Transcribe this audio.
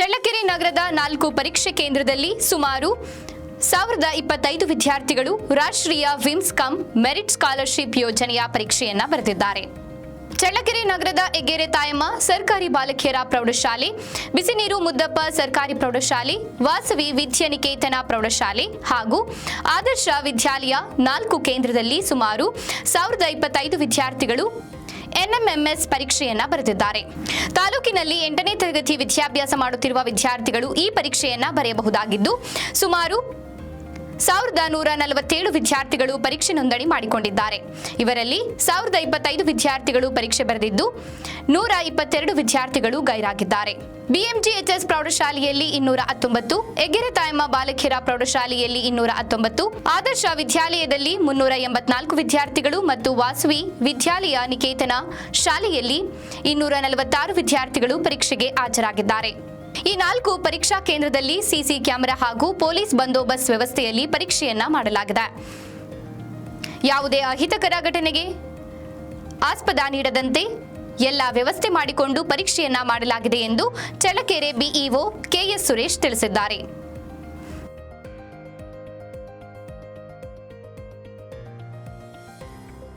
ನಾಲ್ಕು ಪರೀಕ್ಷೆ ಕೇಂದ್ರದಲ್ಲಿ ಸುಮಾರು ಸಾವಿರದ ಇಪ್ಪತ್ತೈದು ವಿದ್ಯಾರ್ಥಿಗಳು ರಾಷ್ಟ್ರೀಯ ವಿಮ್ಸ್ ಕಮ್ ಮೆರಿಟ್ ಸ್ಕಾಲರ್ಶಿಪ್ ಯೋಜನೆಯ ಪರೀಕ್ಷೆಯನ್ನ ಬರೆದಿದ್ದಾರೆ. ಚಳ್ಳಕೆರೆ ನಗರದ ಎಗ್ಗೆರೆ ತಾಯಮ್ಮ ಸರ್ಕಾರಿ ಬಾಲಕಿಯರ ಪ್ರೌಢಶಾಲೆ, ಬಿಸಿನೀರು ಮುದ್ದಪ್ಪ ಸರ್ಕಾರಿ ಪ್ರೌಢಶಾಲೆ, ವಾಸವಿ ವಿದ್ಯಾನಿಕೇತನ ಪ್ರೌಢಶಾಲೆ ಹಾಗೂ ಆದರ್ಶ ವಿದ್ಯಾಲಯ ನಾಲ್ಕು ಕೇಂದ್ರದಲ್ಲಿ ಸುಮಾರು ಸಾವಿರದ ಇಪ್ಪತ್ತೈದು ವಿದ್ಯಾರ್ಥಿಗಳು ಎನ್ಎಂಎಂಎಸ್ ಪರೀಕ್ಷೆಯನ್ನ ಬರೆದಿದ್ದಾರೆ. ತಾಲೂಕಿನಲ್ಲಿ ಎಂಟನೇ ತರಗತಿ ವಿದ್ಯಾಭ್ಯಾಸ ಮಾಡುತ್ತಿರುವ ವಿದ್ಯಾರ್ಥಿಗಳು ಈ ಪರೀಕ್ಷೆಯನ್ನ ಬರೆಯಬಹುದಾಗಿದ್ದು ಸುಮಾರು ಸಾವಿರದ ನೂರ ನಲವತ್ತೇಳು ವಿದ್ಯಾರ್ಥಿಗಳು ಪರೀಕ್ಷೆ ನೋಂದಣಿ ಮಾಡಿಕೊಂಡಿದ್ದಾರೆ. ಇವರಲ್ಲಿ ಸಾವಿರದ ಇಪ್ಪತ್ತೈದು ವಿದ್ಯಾರ್ಥಿಗಳು ಪರೀಕ್ಷೆ ಬರೆದಿದ್ದು, ನೂರ ಇಪ್ಪತ್ತೆರಡು ವಿದ್ಯಾರ್ಥಿಗಳು ಗೈರಾಗಿದ್ದಾರೆ. ಬಿಎಂಜಿಎಚ್ಎಸ್ ಪ್ರೌಢಶಾಲೆಯಲ್ಲಿ ಇನ್ನೂರ ಹತ್ತೊಂಬತ್ತು ಎಗ್ಗೆರೆ ತಾಯಮ್ಮ ಬಾಲಕಿಯರ ಪ್ರೌಢಶಾಲೆಯಲ್ಲಿ ಇನ್ನೂರ ಹತ್ತೊಂಬತ್ತು, ಆದರ್ಶ ವಿದ್ಯಾಲಯದಲ್ಲಿ ಮುನ್ನೂರ ಎಂಬತ್ನಾಲ್ಕು ವಿದ್ಯಾರ್ಥಿಗಳು ಮತ್ತು ವಾಸವಿ ವಿದ್ಯಾಲಯ ನಿಕೇತನ ಶಾಲೆಯಲ್ಲಿ ಇನ್ನೂರ ನಲವತ್ತಾರು ವಿದ್ಯಾರ್ಥಿಗಳು ಪರೀಕ್ಷೆಗೆ ಹಾಜರಾಗಿದ್ದಾರೆ. ಈ ನಾಲ್ಕು ಪರೀಕ್ಷಾ ಕೇಂದ್ರದಲ್ಲಿ ಸಿಸಿ ಕ್ಯಾಮೆರಾ ಹಾಗೂ ಪೊಲೀಸ್ ಬಂದೋಬಸ್ತ್ ವ್ಯವಸ್ಥೆಯಲ್ಲಿ ಪರೀಕ್ಷೆಯನ್ನ ಮಾಡಲಾಗಿದೆ. ಯಾವುದೇ ಅಹಿತಕರ ಘಟನೆಗೆ ಆಸ್ಪದ ನೀಡದಂತೆ ಎಲ್ಲ ವ್ಯವಸ್ಥೆ ಮಾಡಿಕೊಂಡು ಪರೀಕ್ಷೆಯನ್ನ ಮಾಡಲಾಗಿದೆ ಎಂದು ಚಳ್ಳಕೆರೆ ಬಿಇಒ ಕೆಎಸ್ ಸುರೇಶ್ ತಿಳಿಸಿದ್ದಾರೆ.